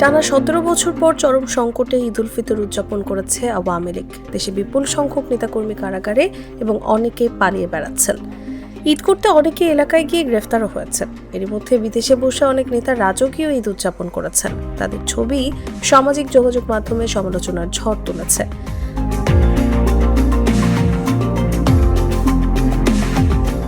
টানা সতেরো বছর পর চরম সংকটে ঈদ উল ফিতর উদযাপন করেছে আওয়ামী লীগ। দেশে বিপুল সংখ্যক নেতাকর্মী কারাগারে এবং অনেকে পালিয়ে বেড়াচ্ছেন। ঈদ করতে অনেকে এলাকায় গিয়ে গ্রেফতারও হয়েছেন এর মধ্যে বিদেশে বসে অনেক নেতা রাজকীয় ঈদ উদযাপন করেছেন। তাদের ছবি সামাজিক যোগাযোগ মাধ্যমে সমালোচনার ঝড় তুলেছে।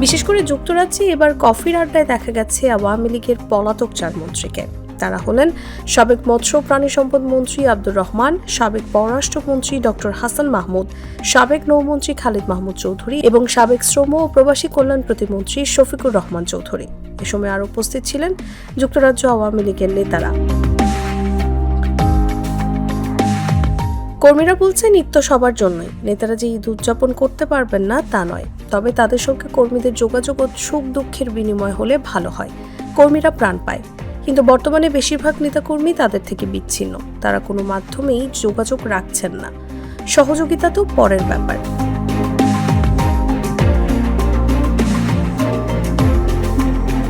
বিশেষ করে যুক্তরাজ্যে এবার কফির আড্ডায় দেখা গেছে আওয়ামী লীগের পলাতক চার মন্ত্রীকে তারা হলেন সাবেক মৎস্য প্রাণী সম্পদ মন্ত্রী আব্দুর রহমান, সাবেক পররাষ্ট্রমন্ত্রী ডক্টর হাসান মাহমুদ, সাবেক নৌমন্ত্রী খালিদ মাহমুদ চৌধুরী এবং সাবেক শ্রম ও প্রবাসী কল্যাণ প্রতিমন্ত্রী শফিকুর রহমান চৌধুরী। এ সময় আরও উপস্থিত ছিলেন যুক্তরাজ্য আওয়ামী লীগের নেতারা। কর্মীরা বলছেন, নিত্য সবার জন্যই। নেতারা যে ঈদ উদযাপন করতে পারবেন না, তা নয়। তবে তাদের সঙ্গে কর্মীদের যোগাযোগ ও সুখ দুঃখের বিনিময় হলে ভালো হয়। কর্মীরা প্রাণ পায়। কিন্তু বর্তমানে বেশিরভাগ নেতাকর্মী তাদের থেকে বিচ্ছিন্ন। তারা কোনো মাধ্যমেই যোগাযোগ রাখছেন না। সহযোগিতা তো পরের ব্যাপার।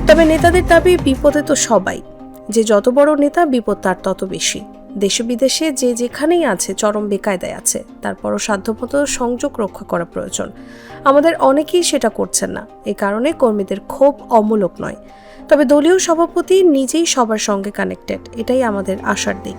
তবে নেতাদের দাবি, বিপদে তো সবাই। যে যত বড় নেতা, বিপদ তার তত বেশি। দেশে বিদেশে যে যেখানেই আছে চরম বেকায়দায় আছে, তারপরও সাধ্যমতো সংযোগ রক্ষা করা প্রয়োজন। আমাদের অনেকেই সেটা করছেন না, এ কারণে কর্মীদের ক্ষোভ অমূলক নয়। তবে দলীয় সভাপতি নিজেই সবার সঙ্গে কানেক্টেড এটাই আমাদের আশার দিক।